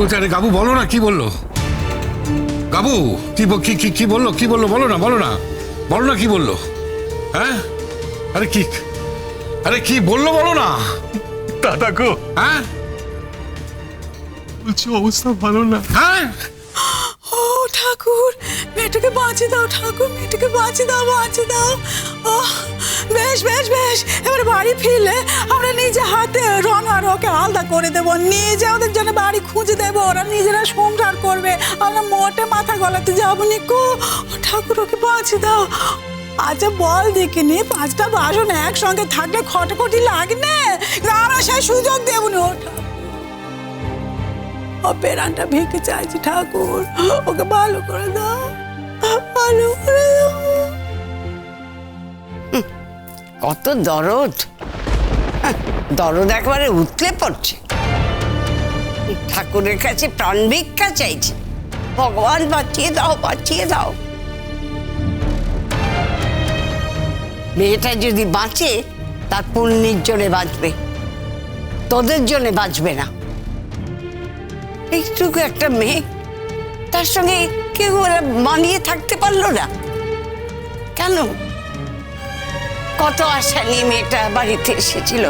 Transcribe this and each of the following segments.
বলছে? আরে গাবু বলো না কি বলল? গাবু কি কি কি কি বলল? কি বলল? বলো না বলো না। বলো না কি বলল? হ্যাঁ? আরে কি আরে কি বলল বলো না? দাদা গো। হ্যাঁ? বলছি অবস্থা ভালো না। হ্যাঁ? ও ঠাকুর, মেয়েটাকে বাঁচিয়ে দাও, ঠাকুর, মেয়েটাকে বাঁচিয়ে দাও বাঁচিয়ে দাও। ও বেশ বেশ বেশ, এবার বাড়ি ফিরলে আমরা নিজে হাতে রং আর ওকে আলাদা করে দেবো। নিজে ওদের জন্য বাড়ি খুঁজে দেবো, ওরা নিজেরা সংসার করবে। আমরা মোটে মাথা গলাতে যাব নি ও ঠাকুর, ওকে বাঁচিয়ে দাও। আচ্ছা বল দেখিনি পাঁচটা বাসন একসঙ্গে থাকলে খটাখটি লাগে না আমরা সেই সুযোগ দেবো না। ও পেরানটা ভেঙে চাইছি ঠাকুর। ওকে ভালো করে দাও। ভালো করে কত দরদ। হ্যাঁ, দরদ একবারে উতলে পড়ছে। ঠাকুরের কাছে প্রাণ ভিক্ষা চাইছে। ভগবান বাঁচিয়ে দাও বাঁচিয়ে দাও। মেয়েটা যদি বাঁচে তার পুণ্যের জন্য বাঁচবে। তোদের জন্য বাঁচবে না। এইটুকু একটা মেয়ে? তার সঙ্গে কেউ ওরা মানিয়ে থাকতে পারল না? কেন? কত আশা নিয়ে মেয়েটা বাড়িতে এসেছিল।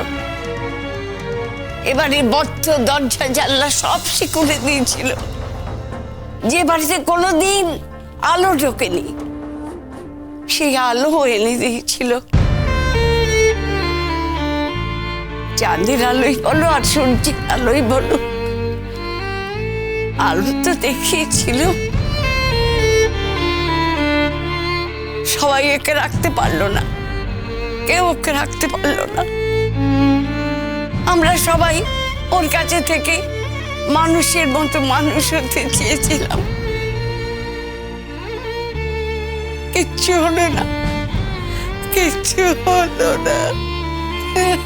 এবারে বদ্ধ দরজা, জানলা সব শিকুড়ে দিয়েছিল। যে বাড়িতে কোনোদিন আলো ঢোকেনি, সেই আলো এনে দিয়েছিল। চাঁদের আলোই বলো আর সূর্যের আলোই বলো। আলো তো দেখিয়েছিল। সবাই একে রাখতে পারল না। কেউ ওকে রাখতে পারল না। আমরা সবাই ওর কাছে থেকে মানুষের মতো মানুষ হতে চেয়েছিলাম। কিচ্ছু হলো না। কিচ্ছু হলো না। হ্যাঁ?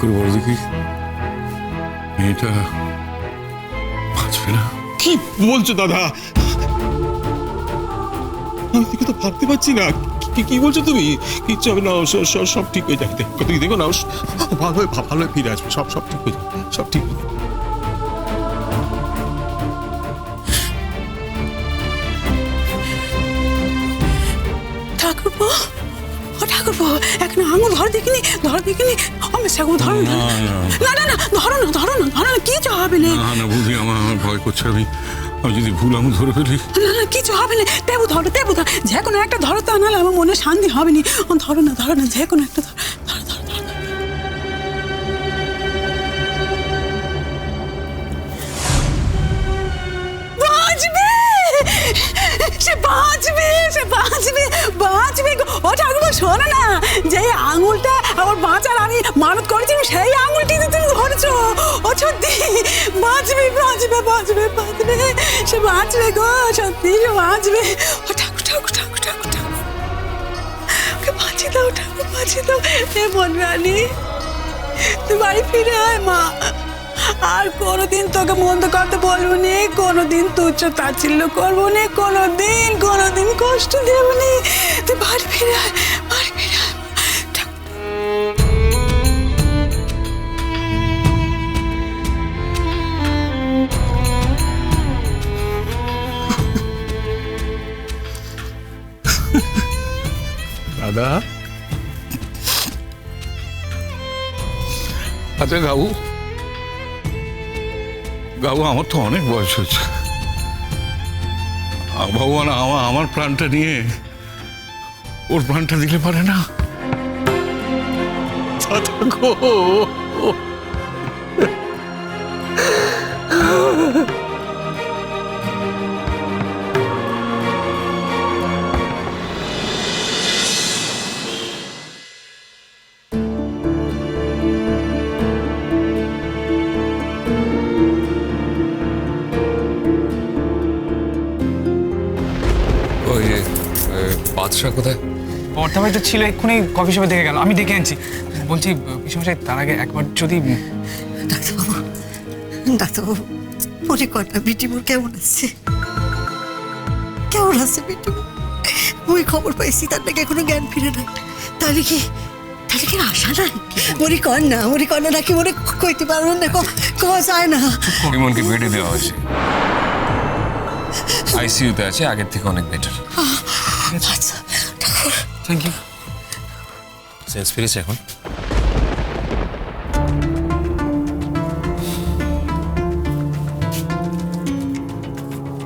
করে বলো দেখি। মেয়েটা বাঁচবে না। কি বলছো দাদা? আমি তো ভাবতে পারছি না। কি কি বলছো তুমি? কিচ্ছু হবে না সব ঠিক হয়ে যাবে। দেখো না ভালো ভালো ফিরে আসবে। সব সব ঠিক হয়ে যাবে, সব ঠিক হয়ে যাবে। ঠাকুরপো এখন আঙুল ধর দেখিনি ধর দেখিনি। আমি সেগুলো ধরো না। না, না না। ধরো না ধরো না ধরো না কিছু হবে না। না বুঝি আমার ভয় করছে আমি আমি যদি ভুল আমি ধরে ফেলি। না না কিছু হবে না তেবু ধরো তেবু ধরো যে কোনো একটা ধরো তা নাহলে আমার মনে শান্তি হবে না। ধরো না ধরো না যে কোনো একটা ধরো। শোনো না যে আঙুলটা আমার বাঁচার আমি মানত করেছিলাম সেই আঙুলটি তুমি ধরেছো, ও সত্যি বাঁচবে বাঁচবে বাঁচবে বাঁচবে, সে বাঁচবে গো, সত্যি সে বাঁচবে। ও ঠাকুর ঠাকুর ঠাকুর ঠাকুর ঠাকুর। ওকে বাঁচিয়ে দাও, ঠাকুর, বাঁচিয়ে দাও। হে বনরানি, তুই বাড়ি ফিরে আয়, মা। আর কোনোদিন তোকে মন্দ করতে বলব নি কোনোদিন তুচ্ছ তাচ্ছিল্য করব নি কোনোদিন কোনোদিন কষ্ট দেবো নি তুই বাড়ি ফিরে আয়। দাদা আচ্ছা গাবু গাবু আমার তো অনেক বয়স হচ্ছে ভগবান আমার আমার প্রাণটা নিয়ে ওর প্রাণটা দিলে পারে না? গো। বাদশা কোথায়? বর্তমানে তো ছিল এক্ষুনি কফি শপে দেখে গেল। আমি দেখে আনছি। বলছি পিসমশাই তার আগে একবার যদি ডাক্তারবাবু ডাক্তারবাবু মনে কর না বিটিমুর কেমন আছে? কেমন আছে বিটিমুর? ওই খবর পাইছি তার নাকি এখনও জ্ঞান ফিরে নাই। তাহলে কি তাহলে কি আশা নাই? মরি কর না মরি কর না নাকি মনে কইতে পারব না ক- কওয়া যায় না। ইমনকে বেডে দেওয়া হয়েছে। আইসিইউতে আছে আগের থেকে অনেক বেটার আচ্ছা ঠাকুর থ্যাংক ইউ সেন্স ফিরেছে এখন।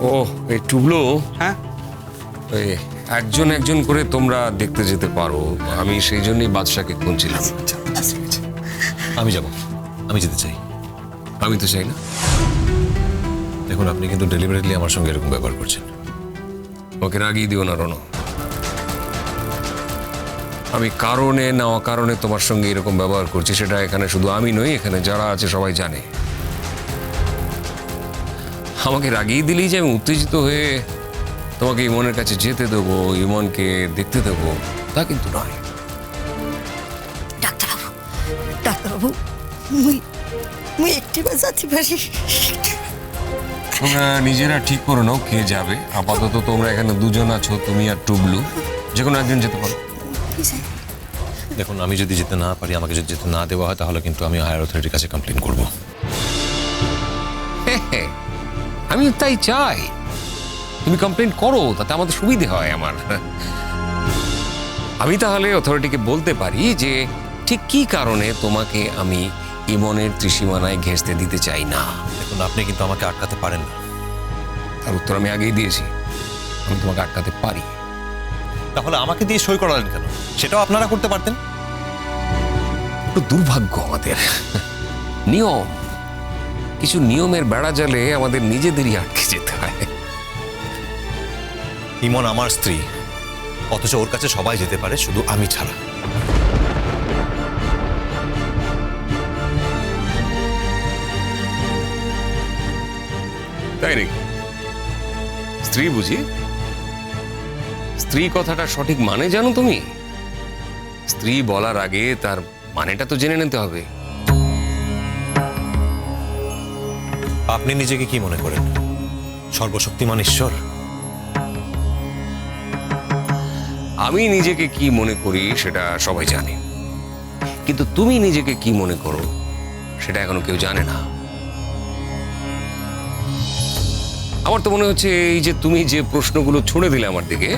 ও এই টুবলো হ্যাঁ। ওই একজন একজন করে তোমরা দেখতে যেতে পারো। আমি সেই জন্যই বাদশাকে খুঁজছিলাম। আমি যাব। আমি যেতে চাই। আমি তো চাই না। দেখুন আপনি কিন্তু ডেলিভারিলি আমার সঙ্গে এরকম ব্যবহার করছেন। ওকে রাগিয়ে দিও না, রনো। আমি কারণে না অকারণে তোমার সঙ্গে এরকম ব্যবহার করছি, সেটা এখানে শুধু আমি নই, এখানে যারা আছে সবাই জানে। আমাকে রাগিয়ে দিলেই যে আমি উত্তেজিত হয়ে তোমাকে ইমনের কাছে যেতে দেবো, ইমনকে দেখতে দেবো, তা কিন্তু নয়। ডাক্তারবাবু ডাক্তারবাবু, মুই মুই একটি বাজাতে পারি তোমরা নিজেরা ঠিক করে নাও কে যাবে। আপাতত তোমরা এখানে দুজন আছো তুমি আর টুবলু। যে কোনো একজন যেতে পারো। দেখুন আমি যদি যেতে না পারি আমাকে যদি যেতে না দেওয়া হয় তাহলে কিন্তু আমি হায়ার অথরিটির কাছে কমপ্লেন করব। আমি তাই চাই। তুমি কমপ্লেন করো তাতে আমাদের সুবিধে হয় আমার। আমি তাহলে অথরিটিকে বলতে পারি যে ঠিক কি কারণে তোমাকে আমি ইমনের ত্রিসীমানায় ঘেঁষতে দিতে চাই না। দেখুন আপনি কিন্তু আমাকে আটকাতে পারেন না। তার উত্তর আমি আগেই দিয়েছি। আমি তোমাকে আটকাতে পারি। তাহলে আমাকে দিয়ে সই করালেন কেন? সেটাও আপনারা করতে পারতেন? একটু দুর্ভাগ্য আমাদের। নিয়ম। কিছু নিয়মের বেড়া জালে আমাদের নিজেদেরই আটকে যেতে হয়। ইমন আমার স্ত্রী। অথচ ওর কাছে সবাই যেতে পারে শুধু আমি ছাড়া। তাই নাকি? স্ত্রী বুঝি? স্ত্রী কথাটা সঠিক মানে জানো তুমি? স্ত্রী বলার আগে তার মানেটা তো জেনে নিতে হবে। আপনি নিজেকে কি মনে করেন? সর্বশক্তিমান ঈশ্বর? আমি নিজেকে কি মনে করি সেটা সবাই জানে। কিন্তু তুমি নিজেকে কি মনে করো সেটা এখনও কেউ জানে না। আমার তো মনে হচ্ছে এই যে তুমি যে প্রশ্নগুলো ছুঁড়ে দিলে আমার দিকে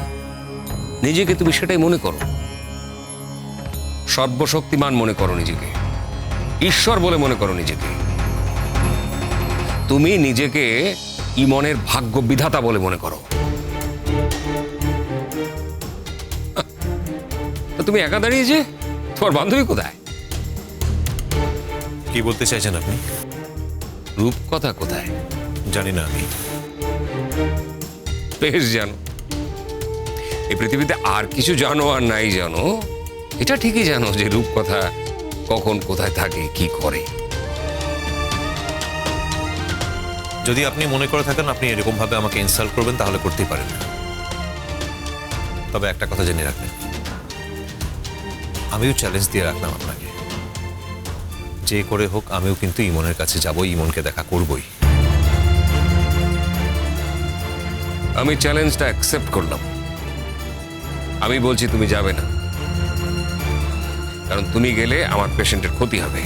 নিজেকে তুমি সেটাই মনে করো। সর্বশক্তিমান মনে করো নিজেকে। ঈশ্বর বলে মনে করো নিজেকে। তুমি নিজেকে ইমনের ভাগ্য বিধাতা বলে মনে করো। তুমি একা দাঁড়িয়ে যে? তোমার বান্ধবী কোথায়? কি বলতে চাইছেন আপনি? রূপকথা কোথায়? জানি না আমি। বেশ জানো। এই পৃথিবীতে আর কিছু জানো আর নাই জানো, এটা ঠিকই জানো যে রূপকথা কখন কোথায় থাকে, কি করে। যদি আপনি মনে করে থাকেন আপনি এরকম ভাবে আমাকে ইনসাল্ট করবেন, তাহলে করতেই পারেন। তবে একটা কথা জেনে রাখবেন। আমিও চ্যালেঞ্জ দিয়ে রাখলাম আপনাকে। যে করে হোক, আমিও কিন্তু ইমনের কাছে যাব, ইমনকে দেখা করবই। আমি চ্যালেঞ্জটা অ্যাকসেপ্ট করলাম। আমি বলছি তুমি যাবে না। কারণ তুমি গেলে আমার পেশেন্টের ক্ষতি হবে।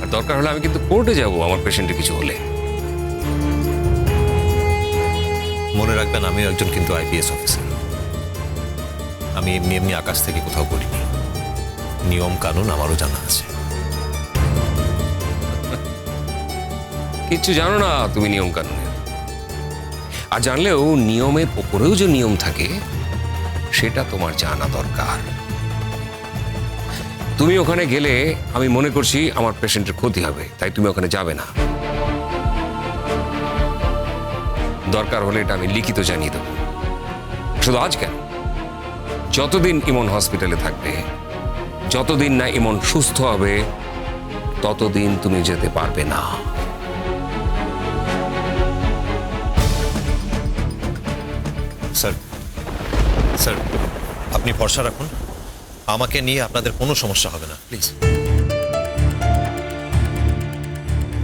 আর দরকার হলে আমি কিন্তু কোর্টে যাব আমার পেশেন্টের কিছু হলে। মনে রাখবেন আমিও একজন কিন্তু আইপিএস অফিসার আমি এমনি এমনি আকাশ থেকে কোথাও পড়িনি নিয়ম কানুন আমারও জানা আছে। কিচ্ছু জানো না তুমি নিয়ম কানুনের আর জানলেও নিয়মের ওপরেও যে নিয়ম থাকে, সেটা তোমার জানা দরকার। তুমি ওখানে গেলে আমি মনে করছি আমার পেশেন্টের ক্ষতি হবে, তাই তুমি ওখানে যাবে না। দরকার হলে এটা আমি লিখিত জানিয়ে দেবো। শুধু আজ কেন? যতদিন ইমন হসপিটালে থাকবে, যতদিন না ইমন সুস্থ হবে, ততদিন তুমি যেতে পারবে না। স্যার স্যার, আপনি ভরসা রাখুন। আমাকে নিয়ে আপনাদের কোনো সমস্যা হবে না, প্লিজ।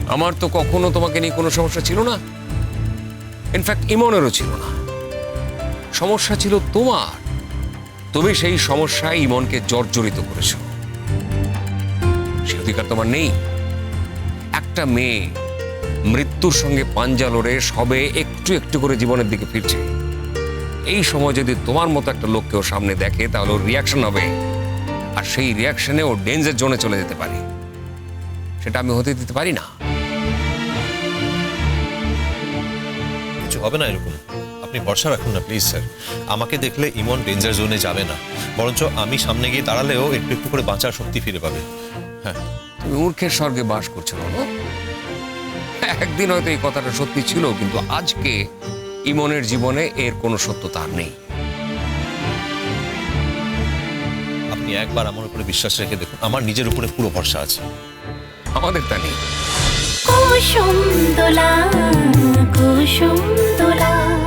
আমার তো কখনো তোমাকে নিয়ে কোনো সমস্যা ছিল না। ইনফ্যাক্ট ইমনেরও ছিল না। সমস্যা ছিল তোমার। তুমি সেই সমস্যায় ইমনকে জর্জরিত করেছ। সে অধিকার তোমার নেই। একটা মেয়ে মৃত্যুর সঙ্গে পাঞ্জা লড়ে সবে একটু একটু করে জীবনের দিকে ফিরছে। এই সময় যদি তোমার মতো একটা লোককে ওর সামনে দেখে তাহলে ওর রিয়াকশন হবে। আর সেই রিয়াকশনে ও ডেঞ্জার জোনে চলে যেতে পারে। সেটা আমি হতে দিতে পারি না। কিছু হবে না এরকম। আপনি ভরসা রাখুন না প্লিজ স্যার আমাকে দেখলে ইমন ডেঞ্জার জোনে যাবে না। বরঞ্চ আমি সামনে গিয়ে দাঁড়ালেও একটু একটু করে বাঁচার শক্তি ফিরে পাবে। হ্যাঁ। তুমি মূর্খের স্বর্গে বাস করছ বলো একদিন হয়তো এই কথাটা সত্যি ছিল কিন্তু আজকে ইমনের জীবনে এর কোনো সত্যতা আর নেই। আপনি একবার আমার উপরে বিশ্বাস রেখে দেখুন আমার নিজের উপরে পুরো ভরসা আছে। আমাদের তা নেই। কুসুম দোলা কুসুম দোলা।